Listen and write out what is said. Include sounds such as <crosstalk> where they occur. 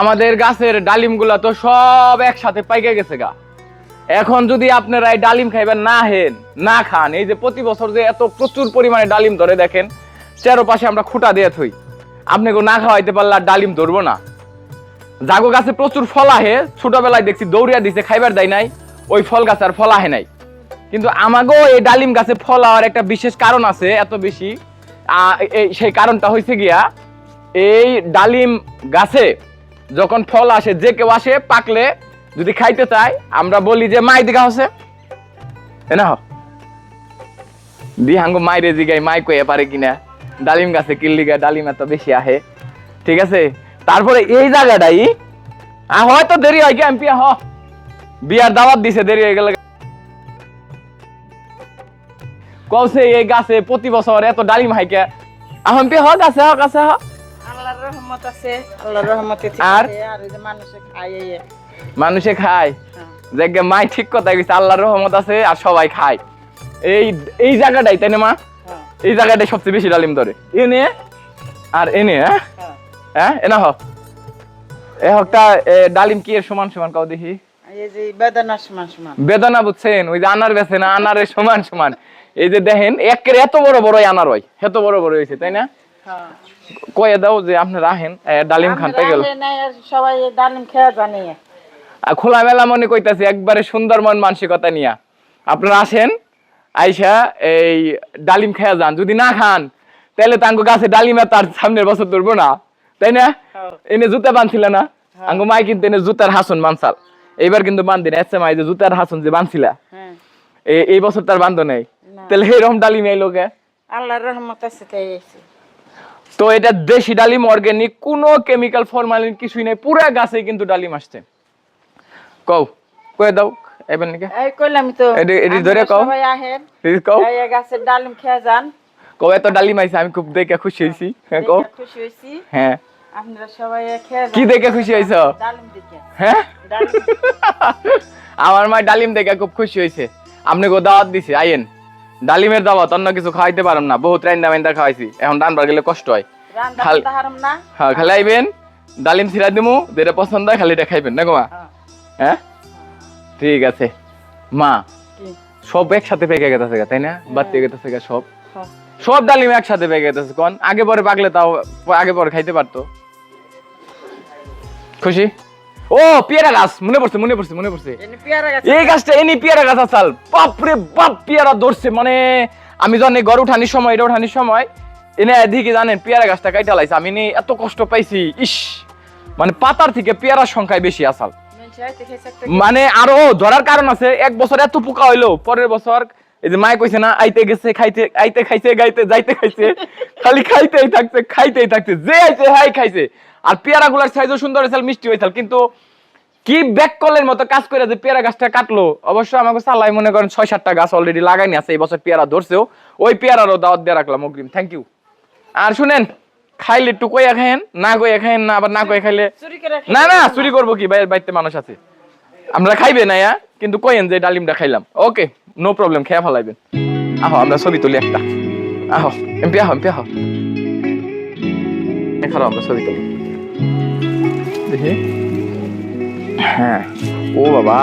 আমাদের গাছের ডালিমগুলা তো সব একসাথে পাইকে গেছে গা। এখন যদি আপনারা এই ডালিম খাইবেন, না হেন, না খান, এই যে প্রতি বছর যে এত প্রচুর পরিমাণে ডালিম ধরে দেখেন, চারোপাশে আমরা খুঁটা দিয়ে থই। আপনাকে না খাওয়াইতে পারলে আর ডালিম ধরবো না। জাগো গাছে প্রচুর ফল আহে, ছোটবেলায় দেখছি দৌড়িয়া দিছে, খাইবার দেয় নাই, ওই ফল গাছ আর ফল আহে নাই। কিন্তু আমাকেও এই ডালিম গাছে ফল হওয়ার একটা বিশেষ কারণ আছে, এত বেশি। সেই কারণটা হয়েছে গিয়া, এই ডালিম গাছে যখন ফল আসে, যে কেউ আসে পাকলে যদি খাইতে চায়, আমরা বলি যে, মাই, দিঘা না দি হাঙ্গো মাইরে জিগাই, মাই কয়ে পারে কিনা? ডালিম গাছে কিল্লিগা ডালিম এত বেশি আহে। ঠিক আছে? তারপরে এই জায়গাটাই হয়তো দেরি হয় কি এমপি হ। বিয়ার দাওয়াত দিছে, দেরি হয়ে গেলে। কৌছে এই গাছে প্রতি বছর এত ডালিম হাইকে। আহম পি হ, গাছে হ গাছে, হ। রহমত আছে আল্লাহর রহমতে আর? আর ওই যে মানুষে খায় মানুষে খায়? হ্যাঁ। মাই ঠিক কথা কইছে আল্লাহর রহমত আছে আর সবাই খায়। এই এই জায়গাটাই তাই না মা? হ্যাঁ, এই জায়গাটাই সবচেয়ে বেশি ডালিম ধরে। এনে আর এনে হ্যাঁ? হ্যাঁ। হ্যাঁ এনা এ হকটা ডালিম কি এর সমান সমান কাও দেখি। বেদনা বুঝছেন? ওই যে আনার বেছে না আনারের সমান সমান। এই যে দেখেন একের এত বড় বড় আনার হয় এত বড় বড় হয়েছে তাই না। কয়ে দাও যে আপনারা আহেন ডালিম খান আমরা গেল। সবাই ডালিম খেয়ে জানি খোলামেলা মনে কইতাছি একবারে সুন্দরমন মানসিকতা নিয়া। আপনারা আসেন আইসা এই ডালিম খেয়া যান। যদি না খান তাহলে তো আঙ্গো গাছে ডালিমে তার সামনের বছর ধরবো না। তাই না? হ্যাঁ। এনে জুতা বানছিল না? আঙ্গো মাই কিন্তু এনে জুতার হাসন মানসাল এইবার কিন্তু বান্ধি না এসে মাই যে জুতার হাসন যে বানছিলা। হ্যাঁ। এই বছর তার বান্ধ নেই। তাহলে এরকম ডালিম এই লোকে আল্লাহর রহমত আছে তাই তো এটা দেশি ডালিম অর্গানিক কোনো কেমিক্যাল ফরমালিন কিছুই নেই পুরা গাছে কিন্তু ডালিম আসছে। কও কয়ে দাও এবার নাকি? এই কইলাম তো এডি- এডি ধরে কও। সবাই আহেন। প্লিজ কও। এই গাছের ডালিম খেয়ে যান। কও এত ডালিম আইছে আমি খুব দেখে খুশি হয়েছি হ্যাঁ কও। খুশি হয়েছি হ্যাঁ। আপনারা সবাই খেয়ে কি দেখে খুশি হয়েছ ডালিম দেখে। হ্যাঁ? ডালিম। <laughs> আমার মা ডালিম দেখে খুব খুশি হয়েছে আপনি গো দাওয়াত দিছে আইয়েন। ডালিমের দাওয়াত অন্য কিছু খাওয়াইতে পারম না। বহুত রাইন্দা মাইন্দা খাওয়াইছি। এখন রানবার গেলে কষ্ট হয়। হ্যাঁ খালি আইবেন ডালিম ছিড়া দিমু যেটা পছন্দ হয় খালি এটা খাইবেন না গো মা? হ্যাঁ। হ্যাঁ? ঠিক আছে। মা সব একসাথে পেকে গেছে তাই না? বাড়তে গেছে গা সব। হ্যাঁ। সব ডালিম একসাথে পেকে গেছে কোন? আগে পরে পাকলে তাও আগে পরে খাইতে পারতো। খুশি? ও পেয়ারা গাছ মনে পড়ছে মনে পড়ছে মনে পড়ছে। এই গাছটা এনি পেয়ারা গাছ আসাল। বাপরে বাপ পেয়ারা ধরছে মানে আমি এই গড় উঠানির সময় এটা উঠানির সময় এনে এদিকে জানেন পেয়ারা গাছটা কাইটা লাইছে। আমি নে এত কষ্ট পাইছি ইস মানে পাতার থেকে পেয়ারার সংখ্যায় বেশি আসাল। মানে আরও ধরার কারণ আছে এক বছর এত পোকা হইল পরের বছর এই যে মায় কইছে না আইতে গেছে খাইতে আইতে খাইছে গাইতে যাইতে খাইছে খালি খাইতেই থাকছে খাইতেই থাকছে যে আইছে হাই খাইছে। আর পেয়ারা গুলার সাইজও সুন্দর হয়েছিল মিষ্টি হয়েছিল কিন্তু কি ব্যাক কলের মতো কাজ করে যে পেয়ারা গাছটা কাটলো? অবশ্য আমাকে চালাই মনে করেন ছয় সাতটা গাছ অলরেডি লাগাইনি আছে এই বছর পেয়ারা ধরছেও ওই পেয়ারারও দাওয়াত দিয়ে রাখলাম অগ্রিম থ্যাংক ইউ আর শুনেন খাইলে একটু কইয়া খাইন না কইয়া খাইন না আবার না কইয়া খাইলে চুরি না না চুরি করব কি? বাইরে বাড়িতে মানুষ আছে। আমরা খাইবে না ইয়া কিন্তু কইেন যে ডালিমটা খাইলাম। ওকে নো প্রবলেম খেয়া ফেলাইবেন। আহো আমরা ছবি তুলি একটা। আহো এমপি আহো এমপি আহো। আমরা ছবি তুলি। হ্যাঁ। ও বাবা।